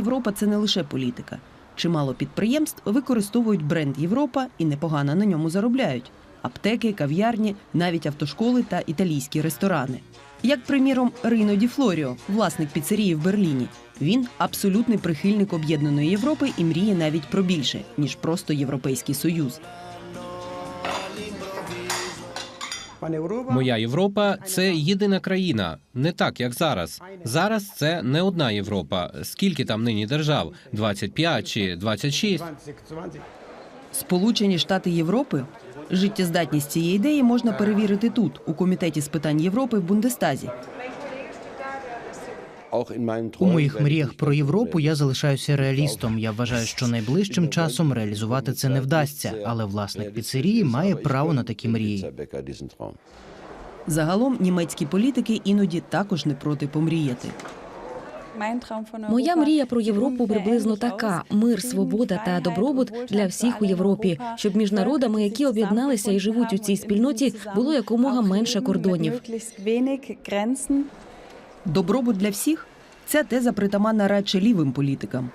Європа це не лише політика. Чимало підприємств використовують бренд Європа і непогано на ньому заробляють: аптеки, кав'ярні, навіть автошколи та італійські ресторани. Як, приміром, Рино Ді Флоріо, власник піцерії в Берліні. Він абсолютний прихильник об'єднаної Європи і мріє навіть про більше ніж просто Європейський Союз. Моя Європа це єдина країна, не так як зараз. Зараз це не одна Європа. Скільки там нині держав? 25 чи 26? Сполучені Штати Європи. Життєздатність цієї ідеї можна перевірити тут, у комітеті з питань Європи в Бундестазі. У моїх мріях про Європу я залишаюся реалістом. Я вважаю, що найближчим часом реалізувати це не вдасться, але власник піцерії має право на такі мрії. Загалом німецькі політики іноді також не проти помріяти. Моя мрія про Європу приблизно така: мир, свобода та добробут для всіх у Європі, щоб між народами, які об'єдналися і живуть у цій спільноті, було якомога менше кордонів. Добробут для всіх ця теза притаманна радше лівим політикам.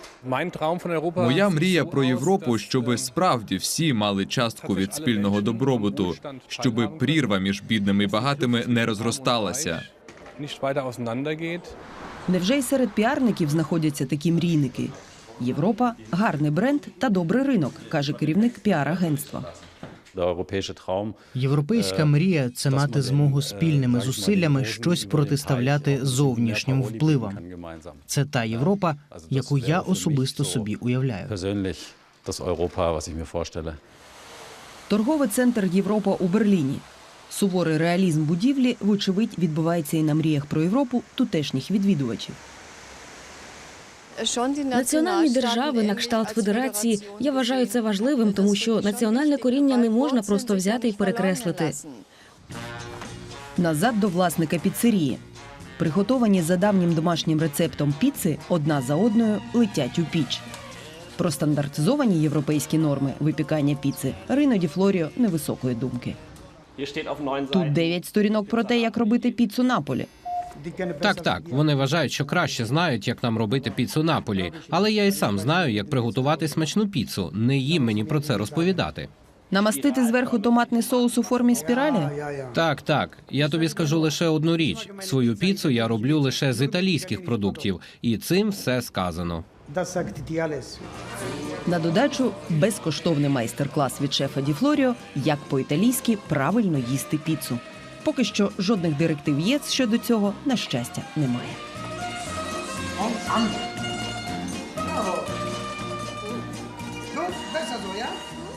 Моя мрія про Європу, щоби справді всі мали частку від спільного добробуту, щоби прірва між бідними і багатими не розросталася. Невже й серед піарників знаходяться такі мрійники? Європа гарний бренд та добрий ринок, каже керівник піар-агентства. Європейська мрія це мати змогу спільними зусиллями щось протиставляти зовнішнім впливам. Це та Європа, яку я особисто собі уявляю. Торговий центр Європа у Берліні. Суворий реалізм будівлі, вочевидь, відбувається і на мріях про Європу тутешніх відвідувачів. Національні держави на кшталт федерації я вважаю це важливим, тому що національне коріння не можна просто взяти і перекреслити. Назад до власника піцерії. Приготовані за давнім домашнім рецептом піци одна за одною летять у піч. Про стандартизовані європейські норми випікання піци Рино Ді Флоріо невисокої думки. Тут дев'ять сторінок про те, як робити піцу Наполі. Так, так. Вони вважають, що краще знають, як нам робити піцу Наполі. Але я і сам знаю, як приготувати смачну піцу. Не їм мені про це розповідати. Намастити зверху томатний соус у формі спіралі? Так, так. Я тобі скажу лише одну річ: свою піцу я роблю лише з італійських продуктів, і цим все сказано. На додачу безкоштовний майстер-клас від шефа Ді Флоріо, як по-італійськи правильно їсти піцу. Поки що жодних директив ЄС щодо цього, на щастя, немає. No, besser so?